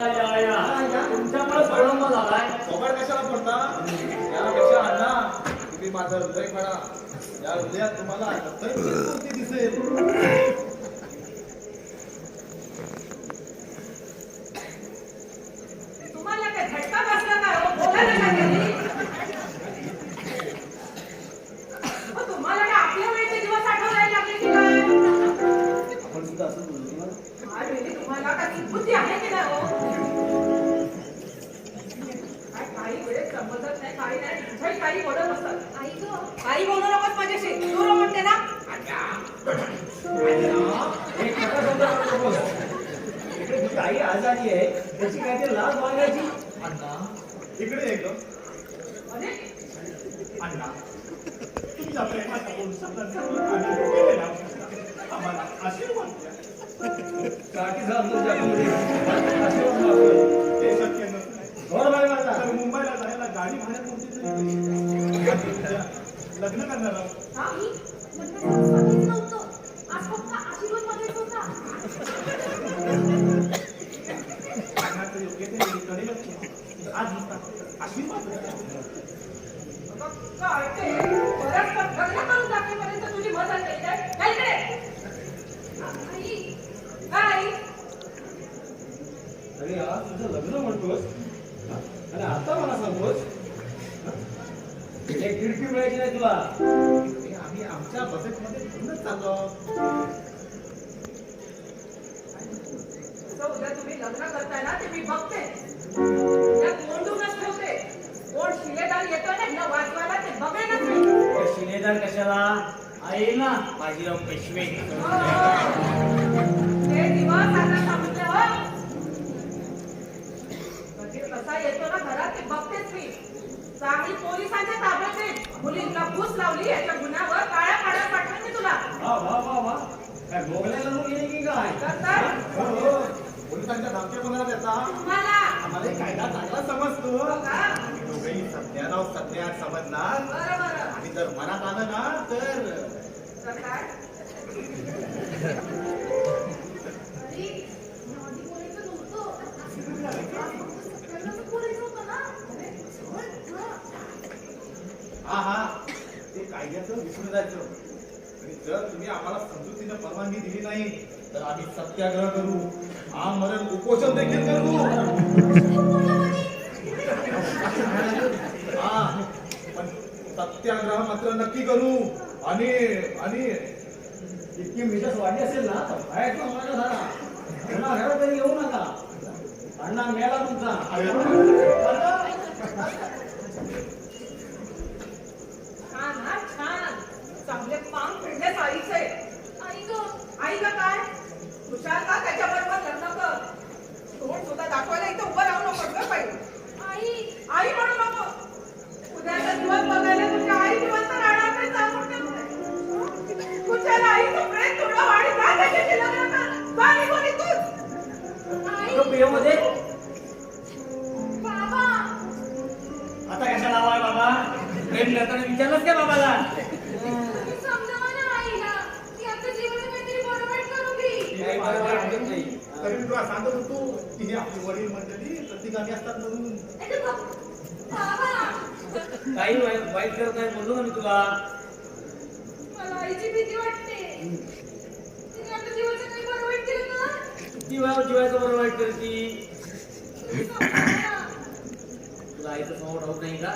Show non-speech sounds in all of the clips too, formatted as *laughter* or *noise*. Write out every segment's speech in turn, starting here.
या, या. तुमच्यामुळे विलंब झालाय सोबत कशाला पडता यापेक्षा अण्णा तुम्ही माझं हृदय काढा या हृदयात तुम्हाला दत्ताची मूर्ती दिसेल बोल आम्हाला आशीर्वाद काठी. आशीर्वाद मागतोय. ते शक्य नसतं माझा. तर मुंबईला जायला गाडी उद्या लग्न करणार आहोत उद्या तुम्ही लग्न करताय ना ते मी बघते. त्या कोंडूनच ठेवते. कोण शिलेदार येतो ना हिला वाजवायला ते बघेनच मी शिलेदार कशाला? आहे ना बाजीराव पेशवे. ते दिवस आता संपले हो. कधी कसा येतो ना घरात ते बघतेच मी. चांगली पोलिसांच्या ताब्यात मुलींना घुस लावली याच्या गुन्ह्यावर काळ्या काळ्या पाठवून मी तुला वा वा वा वा काय भोगल्याला मग येईल की काय तर हो, हो. पोलिसांच्या धमक्या देता? तुम्हाला. आम्हाला कायदा चांगला समजतो. आम्ही दोघेही सत्यानाव सत्यात समजणार. आणि जर मनात आलं ना तर तर काय हा हा. ते कायद्याचं विसरून जायचं. आणि जर तुम्ही आम्हाला समजुतीने परवानगी दिली नाही तर आम्ही सत्याग्रह करू. आमरण उपोषण देखील करू. हा पण सत्याग्रह मात्र नक्की करू. आणि आणि इतकी मिठस वाढली असेल ना तर बाहेरचा माझा झाला पुन्हा घरात तरी येऊ नका. अण्णा मेला तुमचा छान हा छान पान फिरले आईचे आई ग. आई ग काय? हुशार का त्याच्याबरोबर लग्न कर? तोंड सुद्धा दाखवायला इथं उभं राहू नको ग बाई? आई. आई म्हणू नको. उद्याचा दिवस बघायला तुझ्या आई जिवंत राहणार नाही सांगून ठेवते तुझ्या आईचं प्रेम थोडं वाढी जा त्याच्याशी लग्न कर? जा निघून इथून. आई. प्रियमध्ये? बाबा. आता कशाला आवाय बाबा? प्रेम करताना विचारलंच का बाबाला? सांगत होतो. की हे आपली वडील मंडळी प्रतिगामी असतात म्हणून. काही वाईट वाईट करत नाही बोललो ना मी तुला. मला आईची भीती वाटते. तिने आपल्या जीवाचं काही बरं वाईट केलं ना किती वेळा जीवायचं बरं वाईट करती समजावा ना. तुला आईचं समोर ठाऊक नाही का?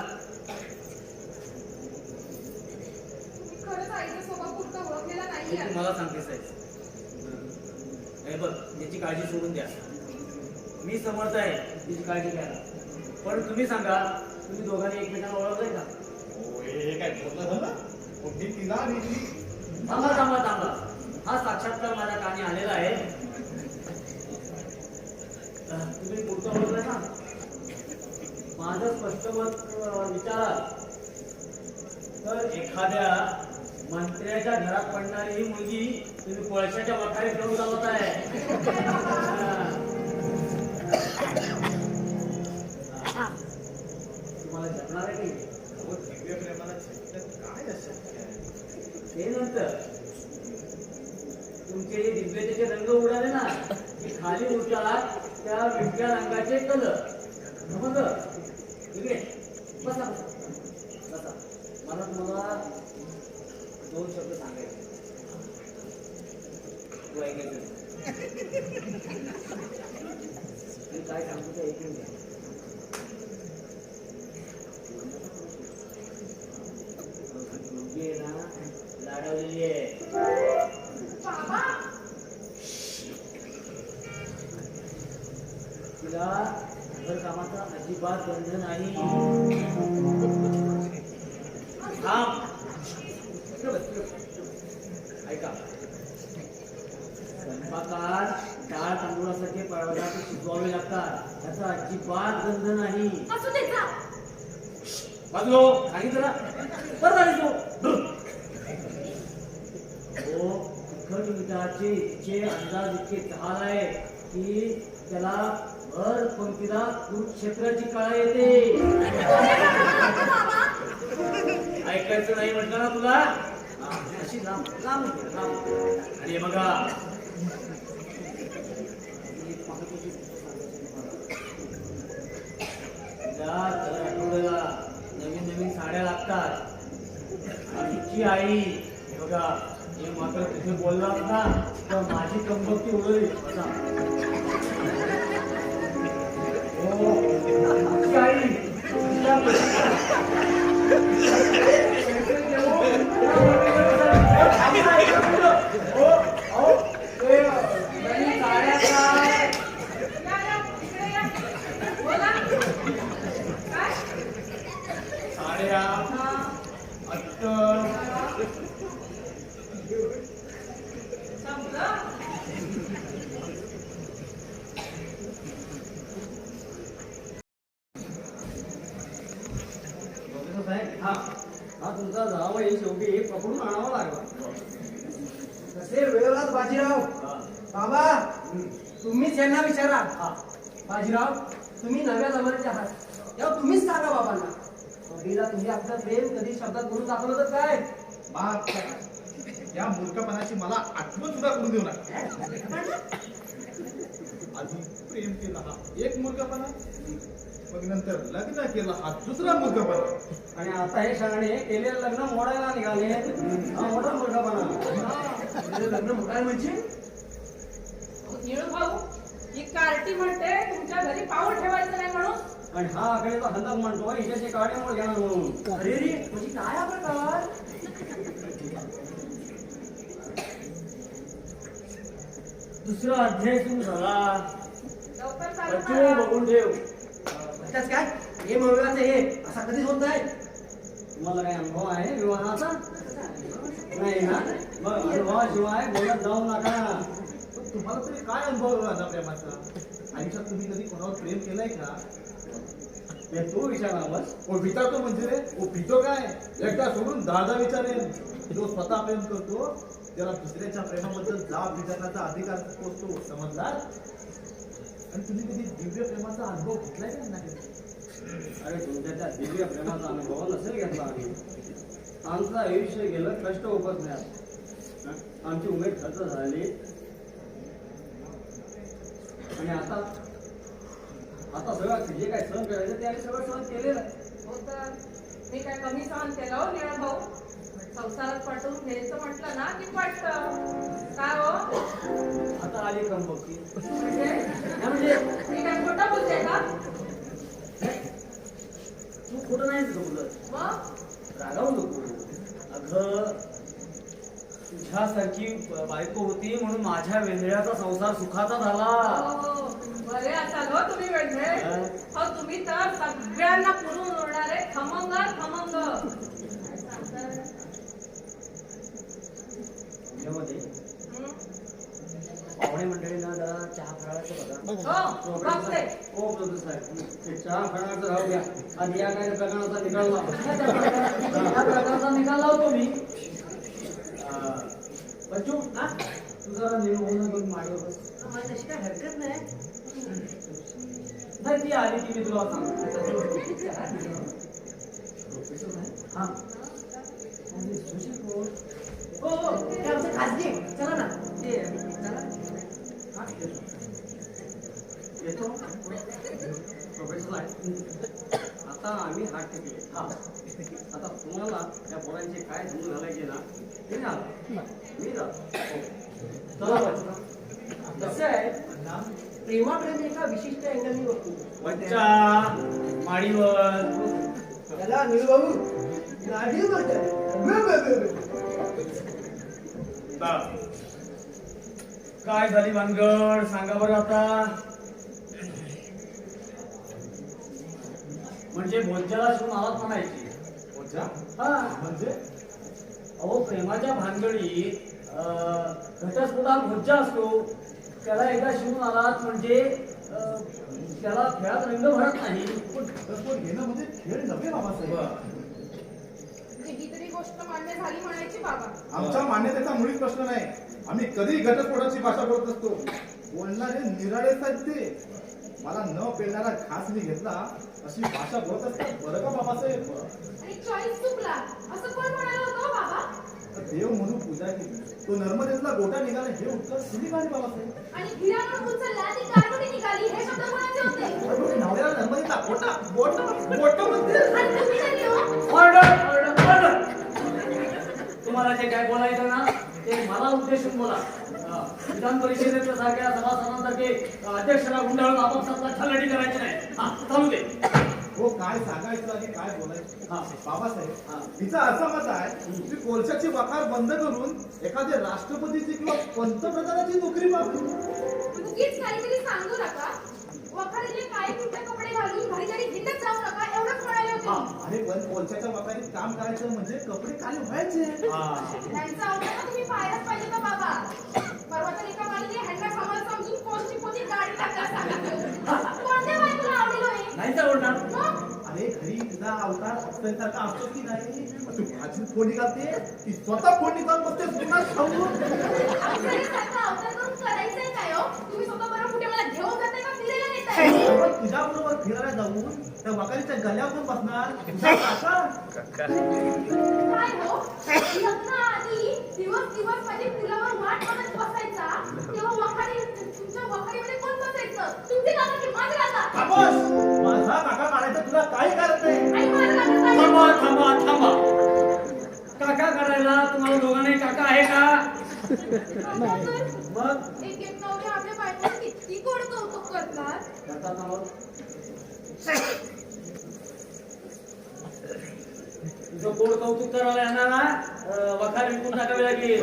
खरंच आईचा स्वभाव पुरता ओळखलेला नाहीये. तू मला सांगतेस आहे हे बघ याची काळजी सोडून द्या. मी समर्थ आहे तिची काळजी घ्या पण तुम्ही सांगा तुम्ही दोघांनी एकमेकांना ओळखलंय का? हो, काय बोलणं झालं? कुठली तिला आणि ती थांबा थांबा थांबा. हा साक्षात्कार माझ्या कानी आलेला आहे. तुम्ही पुढचं ओळखलंय ना? माझं स्पष्ट मत अह, विचाराल. तर एखाद्या मंत्र्याच्या घरात पडणारी ही मुलगी तुम्ही कोळशाच्या वखारी घेऊन चालवत आहे. तुम्हाला जगणार आहे की? काय ते नंतर. तुमचे जे दिव्यतेचे रंग उडाले ना की खाली उठाल त्या वेगळ्या रंगाचे कलर. मग ठीक बसा बसा. बसा. मला तुम्हाला दोन शब्द सांगायचे तू ऐकायचं काय सांगतो ते ऐकून घ्या लाडवलेली आहे तिला घर कामाचा अजिबात बंधन नाही थांब इकडे बस, इकडे बस. ऐका स्वयंपाकात डाळ तांदूळासारखे पदार्थ शिजवावे लागतात त्याचा अजिबात गंध नाही असू दे जा बाजूलो हो, सांगितलं ना. बरं झाली तू. हो तिखट मिठाचे इतके अंदाज इतके जहाल आहे की त्याला भर पंक्तीला कुरुक्षेत्राची काळा येते. ऐकायचं नाही म्हटलं ना तुला? अशी लांब लांब घे, लांब. आणि बघा. एक महत्त्वाची गोष्ट सांगायची तुम्हाला. तिला दर आठवड्याला नवीन नवीन साड्या लागतात. आणि तिची आई बघा हे मात्र तिथे बोलला ना तर माझी कंबक्ती उडली. हो. तिची आई तिला हो, अहो, ते नवीन साड्या काय? या या इकडे या बोला काय साड्या हा अत्तर समजलं प्रोफेसर साहेब, हा हा जावई शेवटी पकडून आणावा लागला. कसे वेळात बाजीराव. बाबा तुम्हीच यांना विचारा. बाजीराव तुम्ही नव्या जमान्याचे आहात. तेव्हा तुम्हीच सांगा बाबांना. कबीला तुम्ही आपलं प्रेम कधी शब्दात बोलून दाखवलं तर काय? बाप या मूर्खपणाची मला आठवण सुद्धा करून देऊ नका. आधी प्रेम केला हा एक मूर्खपणा. मग नंतर लग्न केलं हा दुसरा मूर्खपणा आणि आता हे शहाणे केलेलं लग्न मोडायला निघाले. हा मोठा तुझं लग्न मोठाय म्हणजे? निळू भाऊ ही कार्टी म्हणते तुमच्या घरी पाऊल ठेवायचं नाही म्हणून. आणि हा आकडे तो हंदक म्हणतो हिच्याचे काळे मोड घेणार म्हणून. अरे रे म्हणजे काय हा प्रकार? दुसरा अध्याय सुरू झाला. बघून ठेव. त्याच काय? हे मुलगाचं हे असा कधीच होत नाही. तुम्हाला काही अनुभव आहे? विवाहाचा? नाही ना? मग अनुभवाशिवाय बोलत जाऊ नका. तुम्हाला तरी काय अनुभव राहता प्रेमाचा? आयुष्यात तुम्ही कधी कोणावर प्रेम केलंय का? तो विचारा विचारावंस ओ विचारतो म्हणजे रे? ओ भीतो काय? एकदा सोडून दादा विचारेन. जो स्वतः प्रेम करतो त्याला दुसऱ्याच्या प्रेमाबद्दल जाब विचारण्याचा अधिकार असतो समजला आणि तुम्ही कधी दिव्य प्रेमाचा अनुभव घेतलाय का नाही? अरे तुमच्या त्या दिव्य प्रेमाचा अनुभव नसेल घेतला आम्ही. आमचं आयुष्य गेलं कष्ट उपसण्यात. हं? आमची उमेद खर्च झाली. आणि आता आता सगळं जे काय सहन करायचं ते आम्ही सगळं सहन केलेलं आहे. हो तर मी काय कमी सहन केलं हो निळू भाऊ? संसारात पटवून घ्यायचं म्हटलं ना की पटतं काय हो? आता आली कंपक्ती म्हणजे? म्हणजे मी काय खोटं बोलते का? तू खोटं नाहीच बोलत. मग? रागावू नको. अगं तुझ्यासारखी बायको होती म्हणून माझ्या वेंधळ्याचा संसार सुखाचा झाला. हो, बरे असाल हो तुम्ही वेळझे हो? तुम्ही तर सगळ्यांना पुरून उरणारे खमंग खमंग काय सांगताय? यामध्ये हं? पाहुणे मंडळींना जरा चहा फराळाचं बघा. हो बघते हो साहेब ते चहा फराळाचं राहू द्या. आणि या काय प्रकरणाचा निकाल लावा. *laughs* प्रकरणाचा निकाल लावतो मी बच्चू हा? तू जरा निर्मोहन बस. आम्हाला तशी काय हरकत नाही. नाही ती आली की मी तुला सांगतो. हा. आणि सुशील कोण? हो. हो ते आमचं खाजगी आहे. चला ना. ते चला. हा, येतो? प्रोफेसर आता आम्ही हात टेकले. हा. आता तुम्हाला त्या पोरांचे काय समजून घालायचे ना ते ना मी हो. कसं आहे? प्रेमाकडे एका विशिष्ट अँगलनी बघतो बच्चा माडीवर. त्याला निळभाऊ गाडी बा. काय झाली भानगड? सांगा बरं आता. म्हणजे भोज्याला शिवून आवाज म्हणायची. कोणत्या? हा म्हणजे? अहो प्रेमाच्या भानगडीत अं, घटस्फोटात भोज्जा असतो. त्याला एकदा शिवून आलात म्हणजे त्याला खेळात रंग भरत नाही. पण घटस्फोट घेणं म्हणजे खेळ नव्हे बाबासाहेब. कितीतरी गोष्ट मान्य झाली म्हणायची बाबा. आमच्या मान्यतेचा मुळीच प्रश्न नाही. आम्ही कधी घटस्फोटाची भाषा बोलत असतो. बोलणारे निराळेच आहेत ते मला न पेलणारा घास मी घेतला अशी भाषा बोलत असतात बरं का बाबासाहेब? हो देव म्हणून पूजा केली. तो नर्मदेतला गोटा निघाला हे उत्तर तुम्ही काय बाबासाहेब नवऱ्याला नर्मदेचा गोटा गोटा गोटा म्हणते उद्देशून बोला. विधान परिषदेच्या सारख्या सभासदांसारखे अध्यक्षाला गुंडाळून आपापसातला छलडी करायची नाही. हा चालू दे. हो काय सांगायचं आणि काय बोलायचं? हा. बाबासाहेब हा. तिचा असा मत आहे की कोळशाची वकार बंद करून एखाद्या राष्ट्रपतीची किंवा पंतप्रधानाची नोकरी उगीच काहीतरी सांगू नका. वखारीले काय कुठे कपडे घालून घरी घरी हिंडत जाऊ नका. हा. अरे पण कोळशाच्या वकारीत काम करायचं म्हणजे कपडे काले व्हायचे. हा. त्यांचा अवतार तुम्ही पाहायलाच पाहिजे का बाबा? परवा तर एका बाईने ह्यांना कमल समजून कोणची कोणती गाडी टाकला सांगा. कोणत्या बायकोला आवडेल हे नाही आवडणार. मग? अरे घरी तुझा अवतार असल्यासारखा असतो की नाही? तू भाजी निघालते ती स्वतः फोन निघाल बसते पुन्हा खाऊ अप्सरेसारखा अवतार करून करायचंय काय हो? तुम्ही स्वतः बरं कुठे मला घेऊन जाताय का फिरायला नेताय? तुझ्या बरोबर फिरायला जाऊन त्या वकारीच्या गल्यावर पण बसणार. तुझा काका काय हो? लग्नाआधी दिवस दिवस माझी फुलावर वाट बघत बसायचा. तेव्हा वखारी तुमच्या वखारीमध्ये कोण बसायचं? तुमचे काका की माझे काका खामोश माझा काका काढायचं तुला काही करत नाही. आणि माझं काका काय? थांबा थांबा थांबा. काका करायला तुम्हाला दोघांनाही काका आहे का? मग? एक एक नवरे आपल्या बायकोला किती गोड कौतुक करतात. त्याचा नाव तुझं गोड कौतुक करायला येणार ना वखार विकून टाकावी लागेल.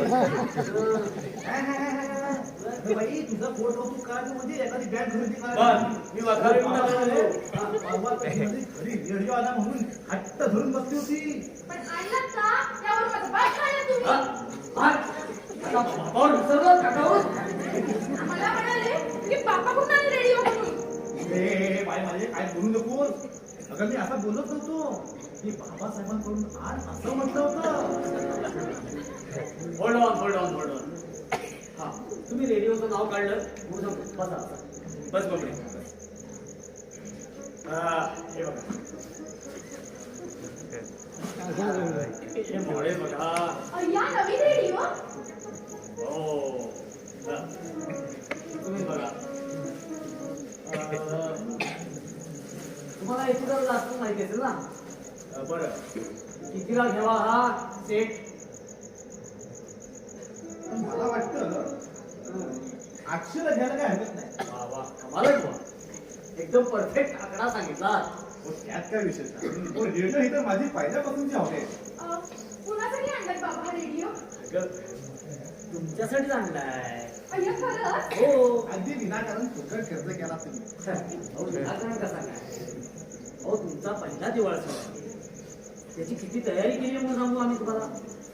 बाई तुझं पोट कौतुक करायचं म्हणजे एखादी बॅग खरेदी बस, मी वखार विकून टाकायला लागलो. परवा कधीतरी घरी रेडिओ आला म्हणून हट्ट धरून बसली होती पण आणलं का त्यावर माझं बाय खायला? तुम्ही? आता बापावर विसरलं काकावर मला म्हणाले की बापा कुठं आले रेडिओ म्हणून ए बाई माझे काय बोलू नकोस अगं मी असं बोलत नव्हतो. मी बाबासाहेबांकडून आज असं म्हटलं होतं. Hold on hold on hold on हा. तुम्ही रेडिओचं नाव काढलं सांगतो. बसा. बसा. बघणे हे बघा. हे मोळे बघा. अय्या नवीन रेडिओ? हो. तुम्ही बघा. तुम्हाला याची जरा जास्त माहिती असेल ना? बरं. कितीला घ्यावा हा सेट मला वाटतं आठशेला घ्यायला काय हरकत नाही. वा वा कमालच वा एकदम परफेक्ट आकडा सांगितला. हो, त्यात काय विशेष नाही. हो, रेडिओ ही तर माझी पहिल्यापासूनची हवे कुणासाठी आणलात बाबा हा रेडिओ तुमच्यासाठीच आणलाय. हो अगदी विनाकारण फुकट खर्च केला तुम्ही अहो विनाकारण कसा काय अहो तुमचा पहिला दिवाळ सण त्याची किती तयारी केली म्हणून सांगू आम्ही तुम्हाला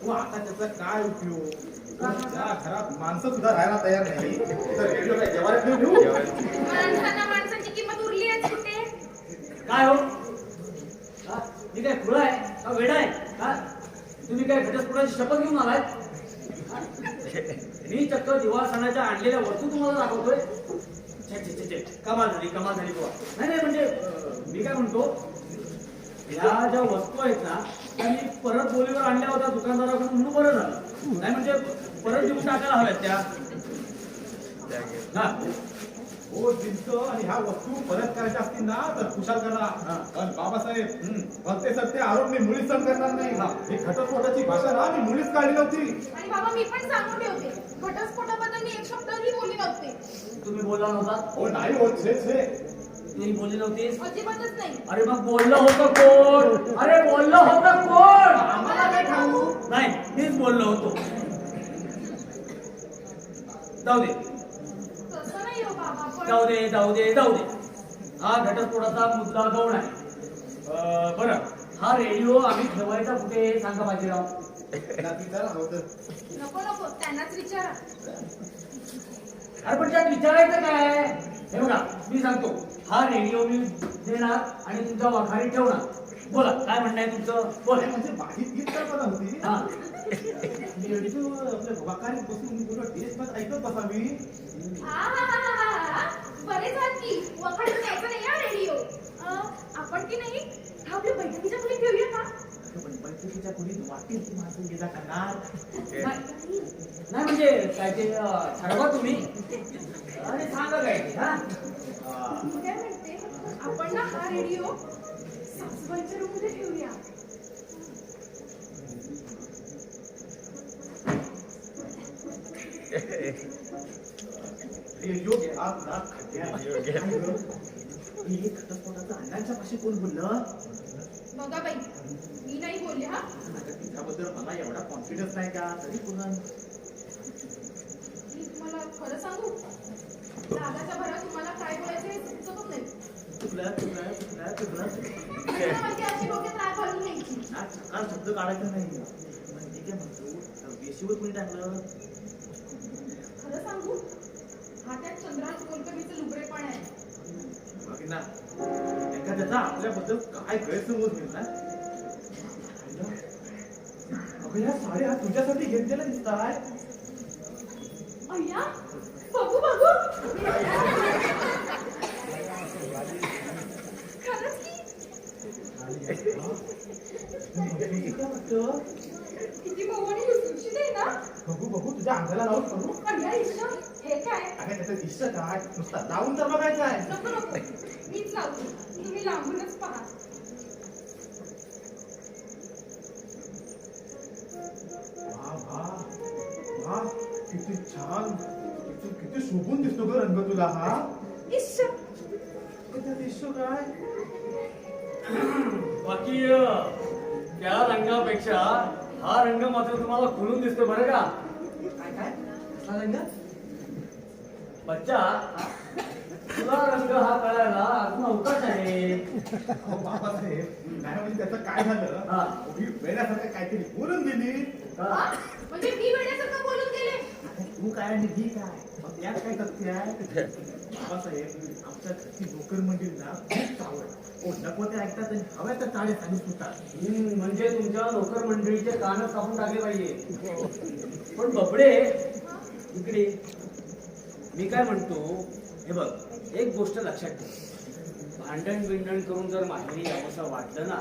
हो? आता त्याचा काय उपयोग ज्या घरात माणसं सुद्धा राहायला तयार नाही तर रेडिओ काय जेवायला घेऊन देऊ माणसांना माणसांची किंमत उरली आहे कुठे काय हो? हा? मी काय खुळा आहे? का वेडा आहे? का तुम्ही काय घटस्फोटाची शपथ घेऊन आलाय? हा? मी चक्क दिवाळ सणाच्या आणलेल्या वस्तू तुम्हाला दाखवतोय. कमाल झाली कमाल झाली बुवा. नाही नाही म्हणजे मी काय म्हणतो या ज्या वस्तू आहेत ना त्या मी परत बोलीवर आणल्या होत्या दुकानदाराकडून म्हणून बरं झालं. नाही म्हणजे परत देऊन टाकायला हव्यात त्या. हा. हो जिंक आणि ह्या वस्तू परत करायच्या असतील ना तर खुशाल करा. पण बाबासाहेब भलते सत्य आरोप मी मुळीच सहन करणार नाही. ही. घटस्फोटाची भाषा ना मी मुळीच काढली नव्हती. आणि बाबा मी पण सांगून ठेवते. घटस्फोटाबद्दल मी एक शब्दही बोलली नव्हते. तुम्ही बोलला नव्हता? हो नाही होत छे छे. तुम्ही बोलली नव्हतीस अजिबातच नाही. अरे मग बोललं होतं कोण? अरे बोललं होतं कोण? आम्हाला काय ठाऊक? नाही मीच बोललो होतो. जाऊ दे तसं नाही हो बाबा पण जाऊ दे जाऊ दे जाऊ दे. हा घटस्फोटाचा मुद्दा गौण आहे. अं, बरं. हा रेडिओ आम्ही ठेवायचा कुठे हे सांगा बाजीराव. नको नको. त्यांनाच विचारा. अरे पण त्यात विचारायचं काय? हे बघा मी सांगतो. हा रेडिओ मी देणार आणि तुमच्या वाखारी ठेवणार. बोला काय म्हणणं आहे तुमचं? बोला. म्हणजे कल्पना होती. हा. रेडिओ आपल्या बसून पूर्ण टेस्ट ऐकत बसावी. आहाहाहाहा. बरे झाल की वखाडून यायचं नाही हा रेडिओ आपण की नाही आपल्या बैठकीच्या खोलीत ठेवूया का? पण बैठकीच्या खोलीत वाटेल ती माणसं जा करणार *laughs* नाही म्हणजे काय ते ठरवा तुम्ही. आणि सांगा काय ते हा? मी काय म्हणते आपण ना हा रेडिओ सासूबाईच्या रूममध्ये ठेवूया. रेडिओ *laughs* हे घटस्फोटाचं अण्णांच्या पाशी कोण बोललं? बघा बाई मी नाही बोलले हा? तिच्याबद्दल मला एवढा कॉन्फिडन्स नाही का? तरी पुन्हा मी तुम्हाला खरं सांगू? रागाच्या भरात तुम्हाला काय बोलायचं हे सुचतच नाही. चुकलं चुकलं चुकलं चुकलं. अशी डोक्यात राग घालून घ्यायची. आज सकाळ शब्द काढायचा नाही. म्हणजे काय म्हणतो? वेशीवर कोणी टाकलं खरं सांगू चंद्रात कोलकर्णीचं लुबरेपण आहे. ना एखाद्याचा आपल्याबद्दल काय गैरसमज होईल ना? अगं या साड्या तुझ्यासाठी घेतलेल्या दिसताय. अय्या बघू बघू. किती बघू बघू तुझ्या अंगाला लावून बघू. ईश्वर हे काय? अगं त्याचं दिसत काय नुसता लावून तर बघायचं आहे. नको नको. मीच लावते. तुम्ही लांबूनच पहा. वा वा. वा किती छान. किती किती शोभून दिसतो ग रंग तुला हा. दिसतो काय? बाकी अं, त्या रंगापेक्षा हा रंग मात्र तुम्हाला खुलून दिसतो बरं का? काय काय? कसला रंग? बच्चा तुला रंग हा कळायला अजून अवकाश आहे. अहो बाबासाहेब नाही म्हणजे त्याचं काय झालं? हा. वेड्यासारखं काहीतरी बोलून हा? म्हणजे मी वेड्यासारखं बोलून गेले आता तू काय आणि ही काय? मग त्यात काय तथ्य आहे? बाबासाहेब आमच्या घरची नोकर मंडळी ना खूप चावड ओ नको ते ऐकतात आणि हव्या त्या चाळे खाली सुटतात हम्म, म्हणजे तुमच्या नोकर मंडळीचे कानच कापून टाकले पाहिजे. पण बबडे इकडे. मी काय म्हणतो हे बघ एक गोष्ट लक्षात ठेव. भांडण बिंडण करून जर माहेरी यावंसं वाटलं ना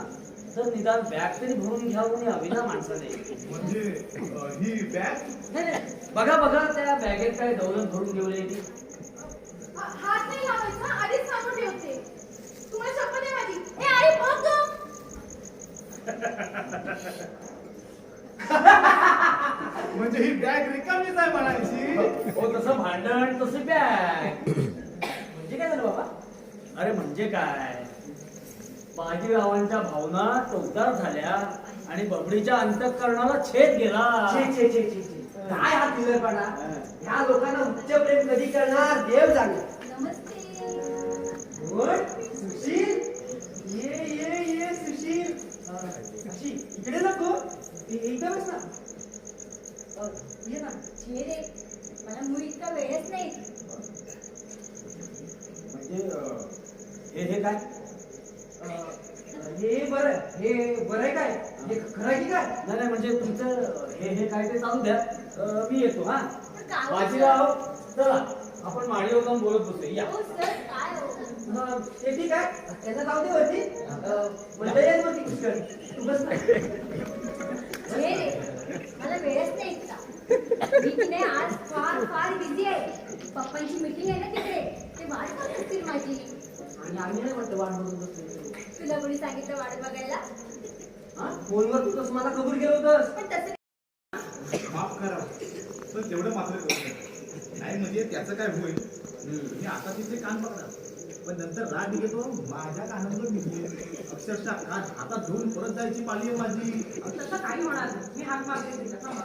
तर निदान बॅग तरी भरून घ्यावं हवी ना माणसाने. म्हणजे ही बॅग? नाही. बघा बघा त्या बॅगेत काय दौलत भरून ठेवली ती हा- हात नाही लावायचा आधीच सांगून ठेवते तुम्हाला शपथ आहे माझी ए आई बघ गं. *laughs* म्हणजे ही बॅग रिकामीच आहे म्हणायची. हो तसं भांडण तसं बॅग म्हणजे काय झालं बाबा? अरे म्हणजे काय? बाजीरावांच्या भावना चौदार झाल्या आणि बबडीच्या अंतःकरणाला छेद गेला. छे छे छे छे छे. काय हा पिलरपणा ह्या लोकांना उच्च प्रेम कधी करणार? देव जाणे. नमस्ते. सुशील ये ये ये सुशील अशी इकडे नको बस ना. ये ना. छे रे मला मुळी इतका वेळच नाही. म्हणजे हे हे काय? हे बरं हे बरं आहे काय? हे खरं की काय? नाही नाही म्हणजे तुमचं हे हे काय ते चालू द्या. मी येतो हा. बाजीराव चला. आपण माडीवर जाऊन बोलत बसू या. हो सर काय हो ते ठीक आहे त्यांना जाऊ दे वरती. अं, मंडळी आहेत वरती पुष्कळ तू बस ना. छे रे मला वेळच नाही इतका. मी की नाही आज फार फार बिझी आहे. पप्पांची मीटिंग आहे ना तिकडे. ते वाट आणि आम्ही नाही वाटतं वाट बघून बसलो. तुला कोणी सांगितलं वाट बघायला? हा? फोनवर तू तसं मला कबूल केलं होतंस. पण तसे माफ करा. पण तेवढं मात्र करू नका. नाही म्हणजे त्याचं काय होईल? मी आता तिथे कान पकडा. पण नंतर राग निघतो माझ्या कानावर निघले अक्षरशः कान हातात धुवून परत जायची पाळी आहे माझी. तसं काही होणार नाही. मी हात मारते तिला थांबा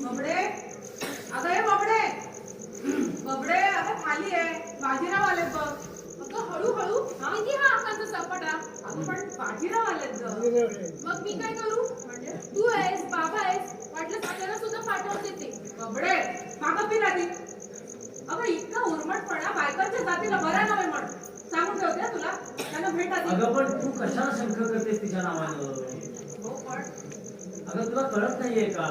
बबडे अगं हे बबडे. बबडे अगं खाली आहे बाजीराव आलेत बघ. अगं हळूहळू. किती हा आकांचा सपाटा अगं पण बाजीराव आलेत ग. मग मी काय करू? म्हणजे तू आहेस बाबा आहेस. वाटलं आपल्याला सुद्धा पाठवून देते. बबडे मागं फिर आधी अगं इतका उर्मटपणा बायकांच्या जातीला बरा नव्हे म्हण सांगून ठेवते तुला. त्यांना भेट आधी अगं पण तू कशाला शंका करतेस तिच्या नावानं? हो पण. अगं तुला कळत नाहीये का?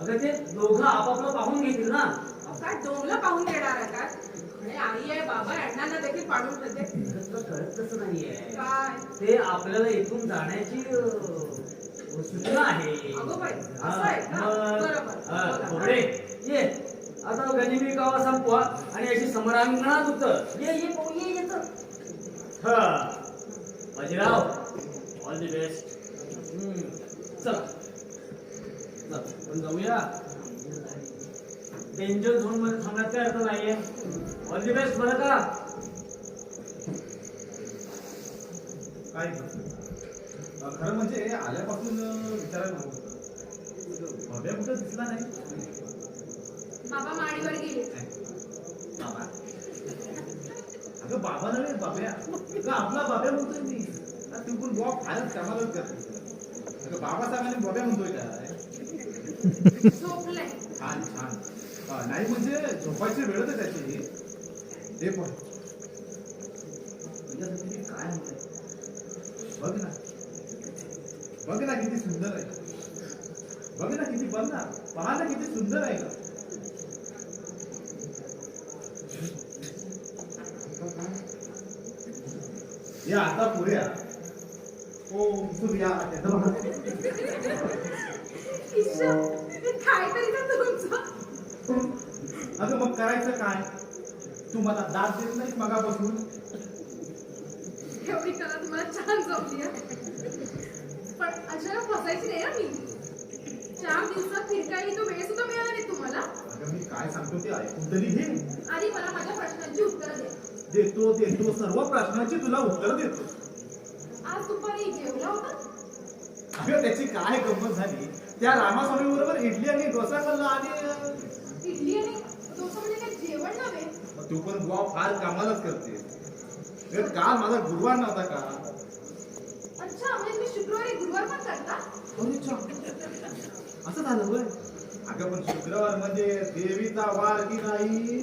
अगं ते दोघं आपापलं पाहून घेतील ना? अहो, काय डोंगलं पाहून देणार आहे का आई आहे बाबा अण्णांना देखील पाडून ठेवते. अगं तुला कळत कसं नाहीये. काय? ते आपल्याला इथून जाण्याची अं, सूचना आहे. अगं बाई, असं आहे का? मग, बरोबर. हा, बोला. थोडे ये. आता गनिमी गावा संपवा आणि अशी समरांगणात उतर ये ये पाहू, ये येत हा. बाजीराव ऑल दी बेस्ट चला. चला, आपण जाऊया. डेंजर झोनमध्ये थांबण्यात काय अर्थ नाहीये. ऑल दी बेस्ट बरं का? काय खरं म्हणजे आल्यापासून विचारायला होतं भव्या कुठं दिसला नाही? बाबा माडीवर गेले. बाबा अगं बाबा नव्हे बाब्या. अगं आपला बाब्या म्हणतोय मी. तू पण बुवा फारच कमालच करते अगं बाबा साहेबांनी बाब्या म्हणतोय काय झोपलंय. छान छान. नाही म्हणजे झोपायची वेळ तर त्याची. ते पण. तुझ्यासाठी काय म्हणते बघ ना. बघ ना किती सुंदर आहे. बघ ना किती बघ ना. पहा ना किती सुंदर आहे. का या आता पुऱ्या ओम सूर्या अगं मग करायचं काय? तू मला दाद देत नाही मगापासून. एवढी कला तुम्हाला छान जमली. पण अचानक फसायची नाही ना मी. चार दिवसात फिरकायला तो वेळ सुद्धा मिळाला नाही तुम्हाला. अगं मी काय सांगतो ते ऐकून तरी घे. आधी मला माझ्या प्रश्नांची उत्तरं द्या देतो देतो. सर्व प्रश्नांची तुला उत्तर देतो. आज दुपारी जेवला होता? अगं त्याची काय गंमत झाली? त्या रामास्वामी बरोबर इडली आणि डोसा खाल्ला आणि इडली आणि डोसा म्हणजे काय जेवण नव्हे? मग तू पण बुवा फार कामालाच करते काल माझा गुरुवार नव्हता का? अच्छा म्हणजे तुम्ही शुक्रवारी गुरुवार पण करता? छा. असं झालं होय? अगं पण शुक्रवार म्हणजे देवीचा वार की नाही?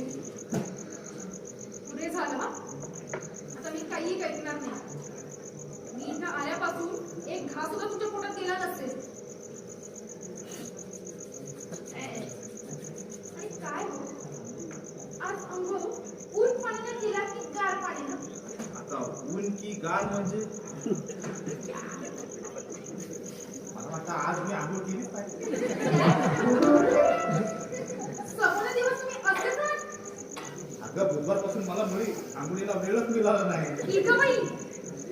झालं आता मी काहीही ऐकणार नाही. मी इथं आल्यापासून एक घास सुद्धा तुमच्या पोटात गेला नसेल. आणि काय हो? आज अंघोळ ऊन पाण्याने केला की गार पाण्यानं आता ऊन की गार म्हणजे? वाटतं आज मी आंघोळ केलीच पाहिजे *laughs* संपूर्ण दिवस तुम्ही असेच राहाल? बुधवारपासून मला मुळी आंघोळीला वेळच मिळाला नाही. इथं बाई.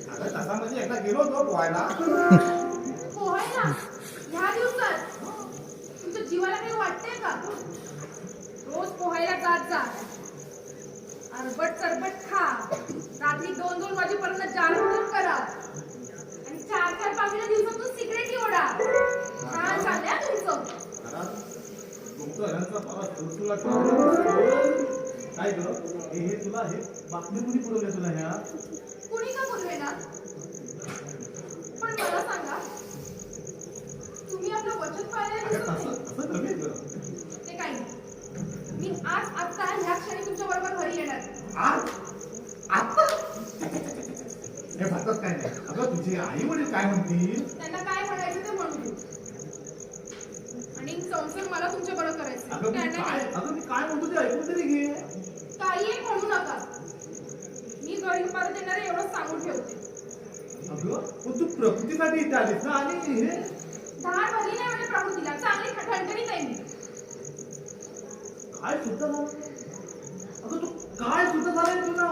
अगं तसा म्हणजे एकदा गेलो होतो पोहायला. पोहायला? ह्या दिवसात? तुमच्या जीवाला काही वाटतंय का? रोज पोहायला जात जा. अरबट चरबट खा. रात्री दोन दोन वाजेपर्यंत जागरण करा. आणि चार चार पाचव्या दिवसातून सिगरेट ओढा छान चाललंय हा तुमचं. तुमचं काय ग? हे हे तुला हे बातमी कुणी पुरवल्या तुला ह्या? कुणी का पण मला सांगा तुम्ही आपलं वचन ते नाही. मी आज आता ह्या क्षणी तुमच्या बरोबर घरी येणार. आज? हे भारतात काय नाही. अगं तुझे आई वडील काय म्हणतील? त्यांना काय म्हणायचं ते म्हणू दे आणि संसार मला तुमच्या बरोबर करायचं काय. अगं मी काय म्हणतो ते ऐकून तरी घे. काही एक म्हणू नका. मी घरी परत येणार एवढं सांगून ठेवते. अगं तू प्रकृतीसाठी इथे आलीस ना? आणि हे? धाड भरली नाही म्हणजे प्रकृतीला. चांगली ठणठणीत आहे मी. काय सुद्धा झालं? अगं तू काय सुद्धा झालंय तुला?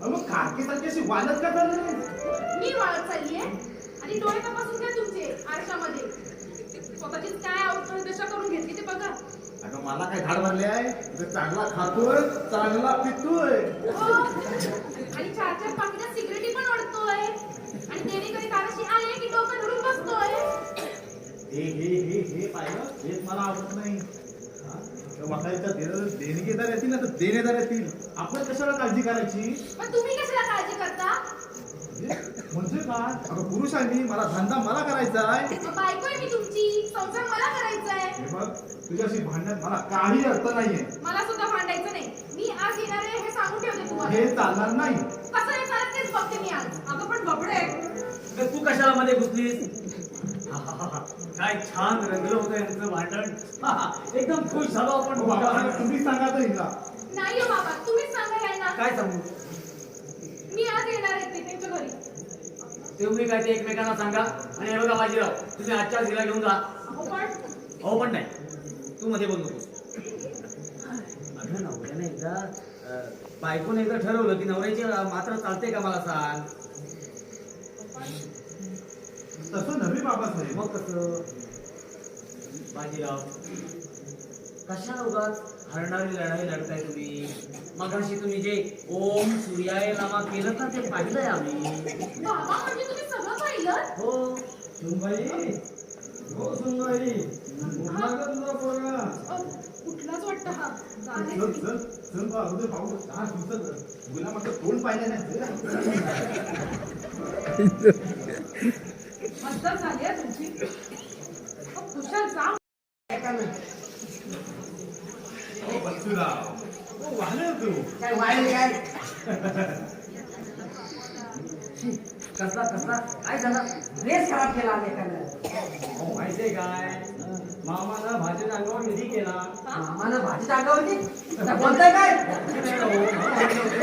अहो, मग खारकीसारखी अशी वालत का चालली मी वाळत चाललीये. आणि डोळे तपासून घ्या तुमचे आरशामध्ये. स्वतःचीच काय अवतरण दशा करून घेतली ते बघा. अगं मला काय धाड भरले आहे? चांगला खातोय चांगला पितोय. हो. आणि चार चार पाकिटात सिगरेटी पण ओढतोय. आणि देणेकरी दाराशी आले की डोकं धरून बसतोय? हे हे हे हे पाहिलं हेच मला आवडत नाही. देणगीदार येतील ना तर देणेदार येतील. आपण कशाला काळजी करायची? पण तुम्ही कशाला काळजी करता? म्हणजे काय? अगं पुरुषांनी मला धंदा मला करायचा आहे. बायको आहे मी तुमची. संसार मला करायचा आहे. हे बघ तुझ्याशी भांडण्यात मला काही अर्थ नाहीये. मला सुद्धा भांडायचं नाही. मी आज येणार आहे हे सांगून ठेवते तुम्हाला. हे चालणार नाही. कसं नाही चालत तेच बघते मी आज. अगं पण बबडे. तर तू कशाला मध्ये घुसलीस? आहाहा, काय छान रंगलं होतं यांचं भांडण. आहा, एकदम खुश झालो आपण. हो. तुम्ही सांगा तर हिला नाही हो बाबा. तुम्हीच सांगा यांना. काय सांगू? मी आज येणार आहे ते त्यांच्या घरी. तुम्ही काय ते एकमेकांना सांगा. आणि हे बघा बाजीराव तुम्ही आजच्या हिला घेऊन जा. अहो पण हो पण नाही. तू मध्ये बोल नकोस अगं नवऱ्याने एकदा बायकोने एकदा ठरवलं की नवऱ्याची मात्र चालते का मला सांग? तसं नव्हे बाबासाहेब मग कसं? बाजीराव कशा उगाच हरणारी लढाई लढताय तुम्ही? मगाशी तुम्ही जे ओम सूर्याय नामा केलं ना ते पाहिलंय आम्ही. बाबा म्हणजे तुम्ही सगळं पाहिलं हो. सुनबाई. हो सुनबाई. उठला का तुझा पोरगा अहो, कुठलाच वाटतं हा चल चालेल. चल चल बा अगोदर भाऊ हा सुचत गुला मात्र तोंड पाहिलं नाही हद्दल झाली आहे तुमची अहो, कुशाल जा हो बच्चूराव हो वाहन तू काय वाईल काय कसला कसला? काय झालं? ड्रेस खराब केला लेखानं हो माहितीये काय? मामानं भाजीच्या अंगावर निधी केला. मामानं भाजी आता बोलताय काय?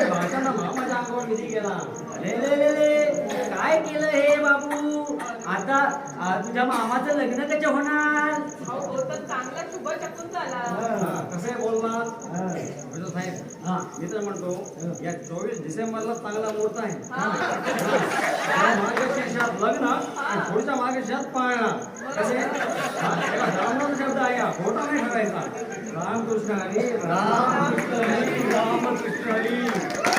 भाषानं मामाच्या अंगावर निधी केला. अरे ले ले ले काय केलं हे बाबू? आता आ, तुझ्या मामाचं लग्न कसे होणार? हो चांगला शुभ शकून झाला. हा, कसं आहे बोलणार साहेब. हा मी तर म्हणतो या चोवीस डिसेंबरला चांगला मुहूर्त आहे. हा. मार्गशीर्षात लग्न आणि पुढच्या मार्गशीर्षात पाळणं. कसे हा, एका ब्राह्मण शब्द आहे हा, खोटा नाही ठरायचा रामकृष्ण हरी रामकृष्ण हरी रामकृष्ण हरी.